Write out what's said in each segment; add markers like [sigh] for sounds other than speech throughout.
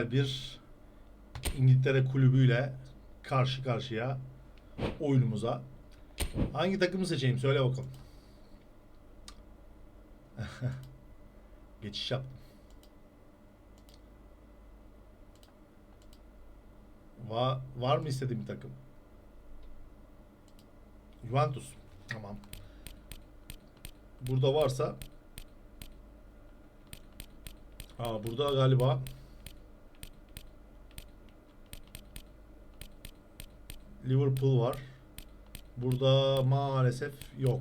güzel bir İngiltere kulübüyle karşı karşıya oyunumuza. Hangi takımı seçeyim söyle bakalım. [laughs] Geçiş yaptım. Va var mı istediğim bir takım? Juventus. Tamam. Burada varsa Aa burada galiba Liverpool var. Burada maalesef yok.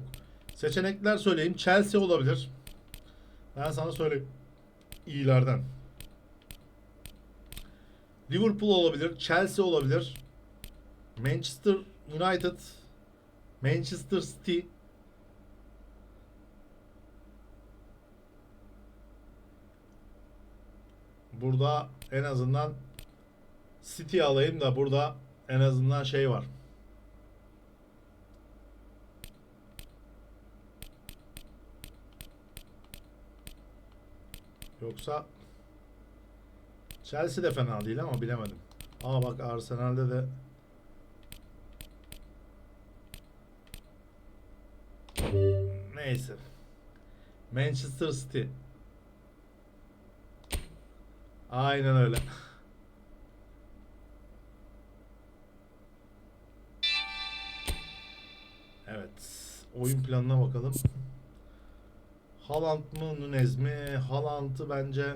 Seçenekler söyleyeyim. Chelsea olabilir. Ben sana söyleyeyim. İyilerden. Liverpool olabilir. Chelsea olabilir. Manchester United. Manchester City. Burada en azından City alayım da burada en azından şey var. Yoksa Chelsea de fena değil ama bilemedim. Aa bak Arsenal'de de Neyse. Manchester City. Aynen öyle. Oyun planına bakalım. Haaland mı Nunez mi? Haaland'ı bence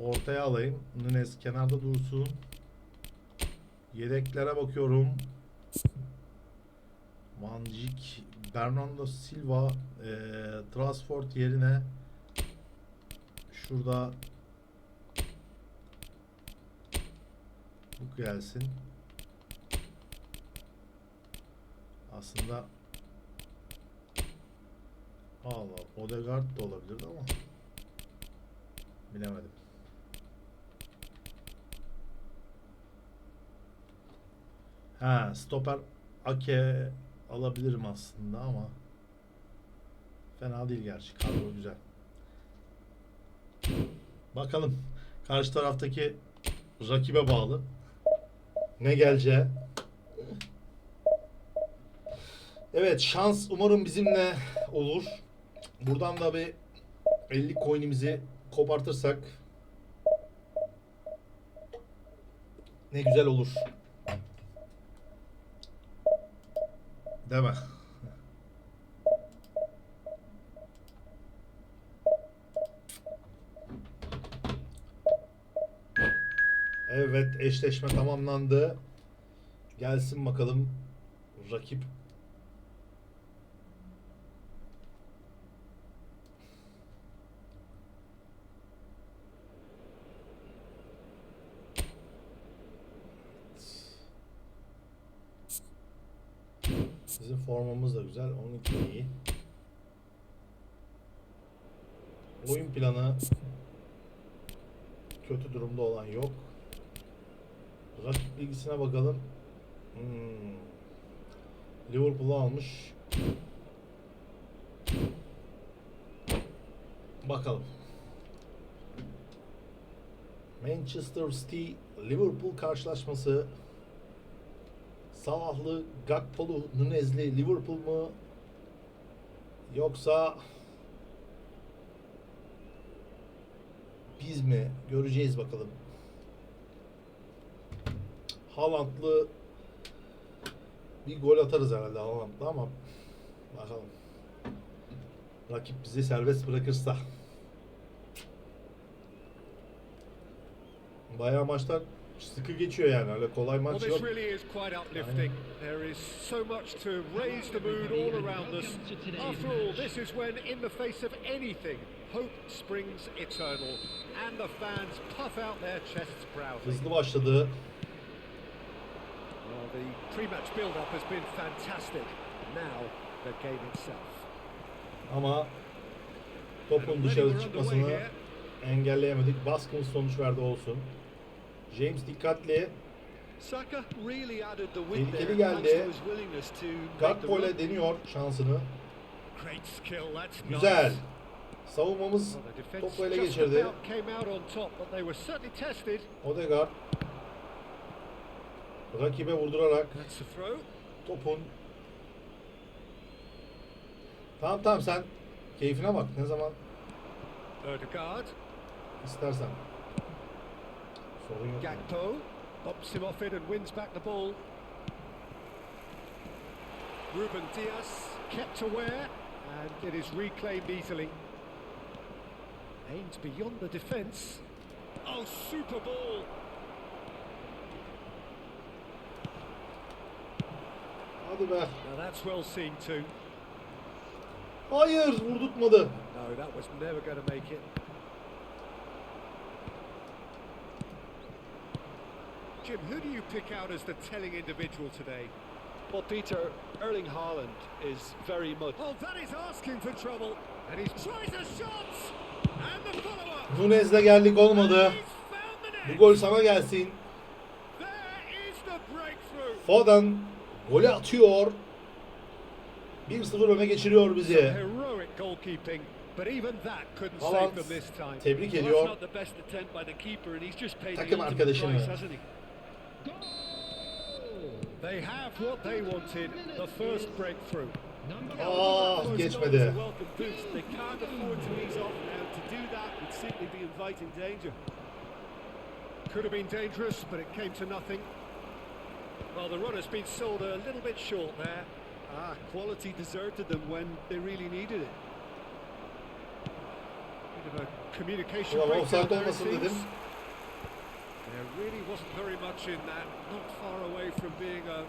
ortaya alayım. Nunez kenarda dursun. Yedeklere bakıyorum. Van Dijk, Bernardo Silva, e, Transford yerine şurada bu gelsin. Aslında Allah Odegaard da olabilir ama bilemedim. Ha, stoper Ake alabilirim aslında ama fena değil gerçi. Kadro güzel. Bakalım. Karşı taraftaki rakibe bağlı. Ne geleceği. Evet şans umarım bizimle olur. Buradan da bir 50 coin'imizi kopartırsak ne güzel olur. Değil mi? Evet eşleşme tamamlandı. Gelsin bakalım rakip formamız da güzel. 12 iyi. Oyun planı kötü durumda olan yok. Rakip bilgisine bakalım. Hmm. Liverpool'u almış. Bakalım. Manchester City Liverpool karşılaşması Salahlı, Gakpo'lu, Nunez'li Liverpool mu? Yoksa biz mi? Göreceğiz bakalım. Haaland'lı bir gol atarız herhalde Haaland'la ama bakalım. Rakip bizi serbest bırakırsa. Bayağı maçlar sıkı geçiyor yani. Öyle kolay maç yok. really. There is so much to raise the mood all around us. After all, this is when, in the face of anything, hope springs eternal, and the fans puff out their chests proudly. Hızlı başladı. Well, the pre-match build-up has been fantastic. Now, the game itself. Ama topun dışarı çıkmasını engelleyemedik. Baskın sonuç verdi olsun. James dikkatli. Tehlikeli geldi. Gakpo ile deniyor şansını. Güzel. Savunmamız topu ele geçirdi. Odegaard rakibe vurdurarak topun Tamam tamam sen keyfine bak ne zaman istersen. Sorun yok. Gakpo, bumps him off it and wins back the ball. Ruben Diaz kept aware, and it is reclaimed easily. Aims beyond the defence. Oh, super ball! Hadi be. Now that's well seen too. Hayır vurdurtmadı. No, that was never going to make it. Jim, who do you pick out as the telling individual today? Well, Peter, Erling Haaland is very much. Oh, that is asking for trouble. And he tries a shot. And the follow-up. Nunez'le geldik olmadı. Bu gol sana gelsin. Foden golü atıyor. 1-0 öne geçiriyor bizi. Haaland tebrik Well, ediyor. Takım arkadaşını. Price, hasn't he? They have what they wanted, the first breakthrough. Oh, Those geçmedi. goals are welcome boost. They can't afford to ease off now. To do that would simply be inviting danger. Could have been dangerous, but it came to nothing. Well, the run has been sold a little bit short there. Ah, quality deserted them when they really needed it. Bit of a communication Ulan breakdown offside there, it olmasın seems. There really wasn't very much in that. Not far away from being a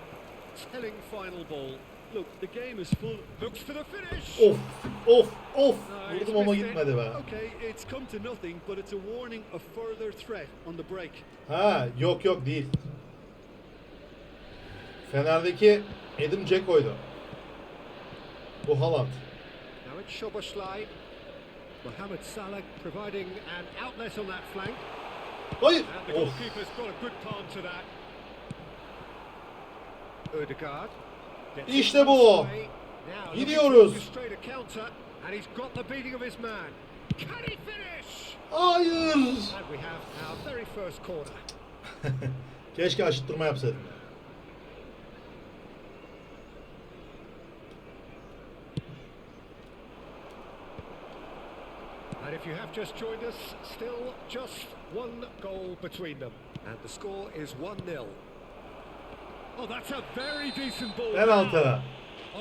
telling final ball. Look, the game is full. Looks for the finish. Of of of. Vurdum ama gitmedi be. Okay, it's come to nothing, but it's a warning of further threat on the break. Ha yok yok değil. Fener'deki Edim Dzeko'ydu. Bu Haaland. Now it's Szoboszlai. Mohamed Salah providing an outlet on that flank. Hayır. Of. İşte bu. Gidiyoruz. orchestrate a counter, and [laughs] he's got the beating of his man. Can he finish? Hayır. And we have our very first corner. Keşke aşıttırma yapsaydım. And if you have just joined us, still just one goal between them. And the score is 1-0. Oh, that's a very decent ball. Penaltı.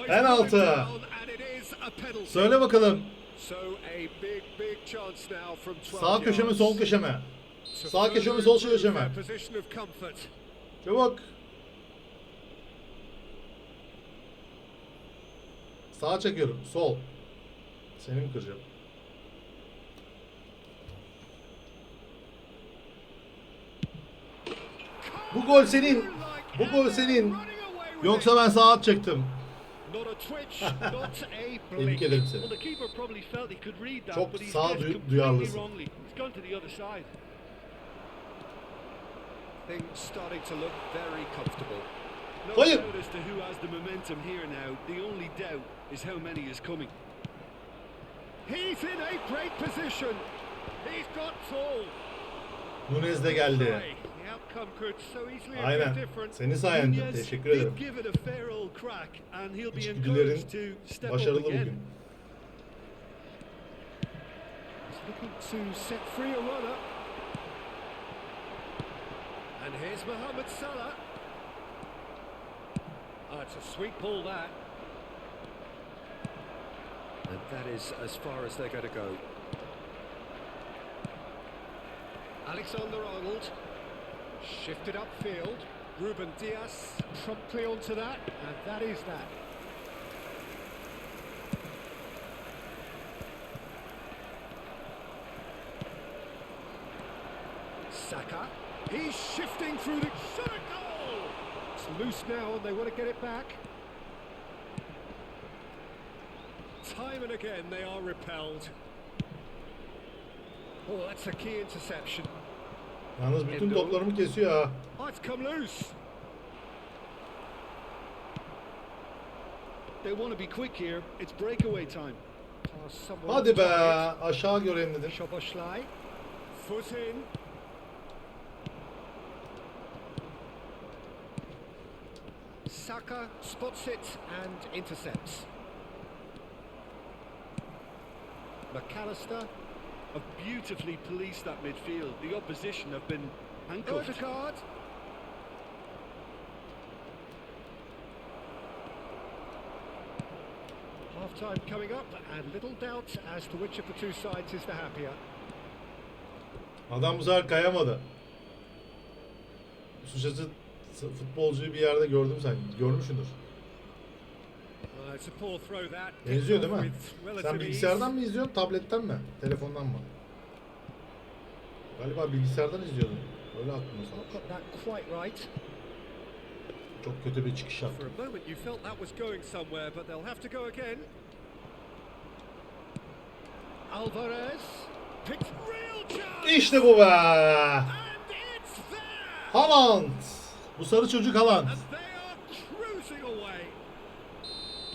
Penaltı. Söyle bakalım. So a big, big chance now from 12 Sağ köşe mi sol köşe mi? Sağ köşe mi sol köşe mi? Çabuk. Sağa çekiyorum. Sol. Seni mi kıracağım? Bu gol senin. Bu gol senin. Yoksa ben sağa çektim. [laughs] Tebrik ederim seni. Çok sağ duy- duyarlısın. Hayır. He's in a great position. He's got full. Nunez de geldi. Aynen. been different. Senin sayende. Nunez Teşekkür did ederim. give it a fair old crack, and he'll be İçgüdülerin encouraged to step up başarılı again. bugün. He's looking to set free a runner. And here's Mohamed Salah. Oh, it's a sweet ball that. And that is as far as they're going to go. Alexander Arnold shifted upfield. Ruben Diaz promptly onto that, and that is that. Saka. He's shifting through the shot goal. It's loose now, and they want to get it back. Time and again, they are repelled. Oh, that's a key interception. Yalnız bütün toplarımı kesiyor ha. İt's come loose. They want to be quick here. It's breakaway time. are somewhat Hadi be aşağı göreyim dedim. Saka spots it and intercepts. McAllister. Have beautifully policed that midfield. The opposition have been handcuffed. Odegaard. Half time coming up, and little doubt as to which of the two sides is the happier. Adam bu sefer kayamadı. Suçası futbolcuyu bir yerde gördüm sen. Görmüşsündür. Uh, it's a poor throw that. Benziyor değil mi? Sen bilgisayardan mı izliyorsun, tabletten mi? Telefondan mı? Galiba bilgisayardan izliyordun. Öyle aklımda Not sana. Çok kötü bir çıkış yaptı. İşte bu be! Haaland! Bu sarı çocuk Haaland.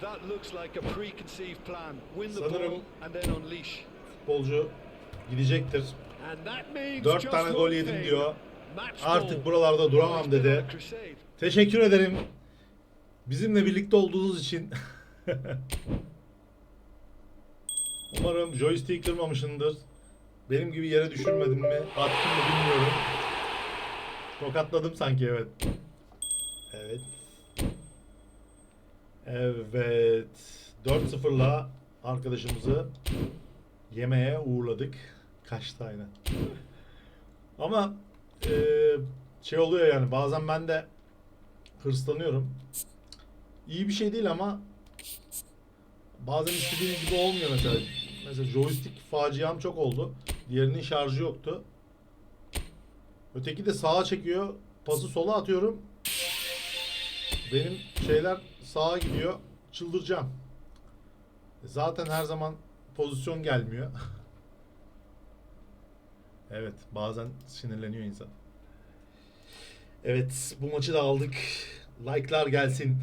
That looks like a preconceived plan. Win the ball and then unleash. Futbolcu gidecektir. Dört tane gol yedim diyor. Artık buralarda duramam dedi. Teşekkür ederim. Bizimle birlikte olduğunuz için. [laughs] Umarım joystick kırmamışsındır. Benim gibi yere düşürmedim mi? Attım mı bilmiyorum. Tokatladım sanki evet. Evet. Evet. 4-0'la arkadaşımızı yemeğe uğurladık. Kaçtı aynen. Ama eee, şey oluyor yani bazen ben de hırslanıyorum. İyi bir şey değil ama bazen istediğim gibi olmuyor mesela. Mesela joystick faciam çok oldu. Diğerinin şarjı yoktu. Öteki de sağa çekiyor. Pası sola atıyorum. Benim şeyler sağa gidiyor. Çıldıracağım. Zaten her zaman pozisyon gelmiyor. [laughs] evet, bazen sinirleniyor insan. Evet, bu maçı da aldık. Like'lar gelsin.